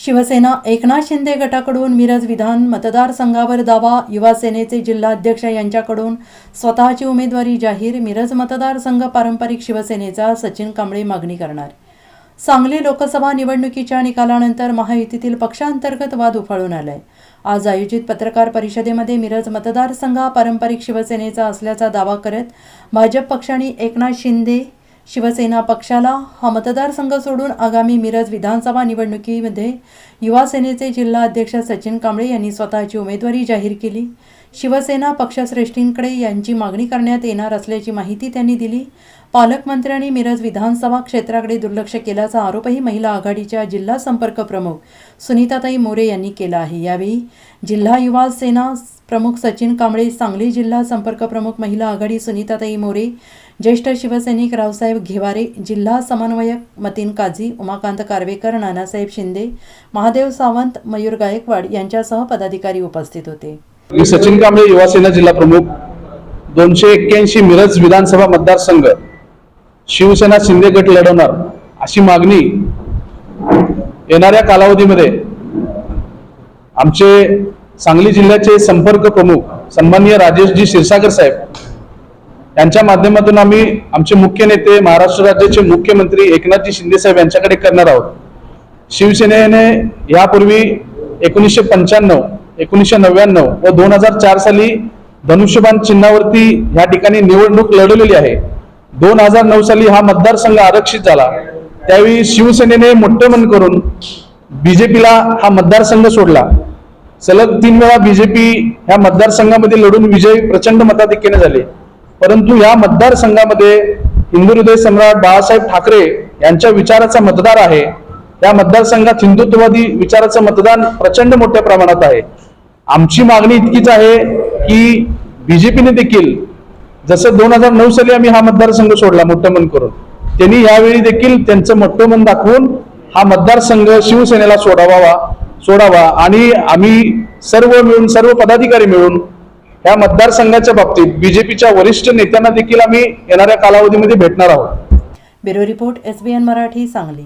शिवसेना एकनाथ शिंदे गटाकडून मिरज विधान मतदारसंघावर दावा. युवासेनेचे जिल्हाध्यक्ष यांच्याकडून स्वतःची उमेदवारी जाहीर. मिरज मतदारसंघ पारंपरिक शिवसेनेचा सचिन कांबळे मागणी करणार. सांगली लोकसभा निवडणुकीच्या निकालानंतर महायुतीतील पक्षांतर्गत वाद उफाळून आलाय. आज आयोजित पत्रकार परिषदेमध्ये मिरज मतदारसंघ पारंपरिक शिवसेनेचा असल्याचा दावा करत भाजप पक्षाने एकनाथ शिंदे शिवसेना पक्षाला हा मतदारसंघ सोडून आगामी मिरज विधानसभा निवडणुकीमध्ये युवासेनेचे जिल्हा अध्यक्ष सचिन कांबळे यांनी स्वतःची उमेदवारी जाहीर केली. शिवसेना पक्षश्रेष्ठींकडे यांची मागणी करण्यात येणार असल्याची माहिती त्यांनी दिली. पालकमंत्र्यांनी मिरज विधानसभा क्षेत्राकडे दुर्लक्ष केल्याचा आरोपही महिला आघाडीच्या जिल्हा संपर्क प्रमुख सुनीताताई मोरे यांनी केला आहे. यावेळी जिल्हा युवा सेना प्रमुख सचिन कांबळे सांगली जिल्हा संपर्क प्रमुख महिला आघाडी सुनीताताई मोरे ज्येष्ठ शिवसैनिक रावसाहेब घेवारे जिल्हा समन्वयक मतीन काझी उमाकांत कारवेकर नानासाहेब शिंदे महादेव सावंत मयूर गायकवाड यांच्यासह पदाधिकारी उपस्थित होते. मी सचिन कांबळे युवासेना जिल्हा प्रमुख. दोनशे एक्क्याऐंशी मिरज विधानसभा मतदारसंघ. शिवसेना शिंदे गट लढवणार अशी मागणी येणाऱ्या कालावधीमध्ये आमचे सांगली जिल्ह्याचे संपर्क प्रमुख सन्माननीय राजेशजी क्षीरसागर साहेब त्यांच्या माध्यमातून आम्ही आमचे मुख्य नेते महाराष्ट्र राज्याचे मुख्यमंत्री एकनाथजी शिंदे साहेब यांच्याकडे करणार आहोत. शिवसेनेने यापूर्वी एकोणीसशे पंच्याण्णव एकोणीसशे नव्याण्णव व दोन हजार चार साली धनुष्यबाण चिन्हावरती ह्या ठिकाणी निवडणूक लढवलेली आहे. दोन हजार नऊ साली हा मतदारसंघ आरक्षित झाला. त्यावेळी शिवसेनेने मोठं मन करून बीजेपीला हा मतदारसंघ सोडला. सलग तीन वेळा बीजेपी ह्या मतदारसंघामध्ये लढून विजय प्रचंड मताधिक्याने झाले. परंतु या मतदारसंघामध्ये हिंदू हृदय सम्राट बाळासाहेब ठाकरे यांच्या विचाराचा मतदार आहे. या मतदारसंघात हिंदुत्ववादी विचाराचं मतदान प्रचंड मोठ्या प्रमाणात आहे. आमची मागणी इतकीच आहे की बीजेपीने देखील जसं दोन हजार नऊ साली आम्ही हा मतदारसंघ सोडला मोठं मन करून त्यांनी यावेळी देखील त्यांचं मोठं मन दाखवून हा मतदारसंघ शिवसेनेला सोडावा सोडावा. आणि आम्ही सर्व मिळून सर्व पदाधिकारी मिळून या मतदारसंघाच्या बाबतीत बीजेपीच्या वरिष्ठ नेत्यांना देखील आम्ही येणाऱ्या कालावधीमध्ये भेटणार आहोत. Bureau report S B N Marathi Sangli.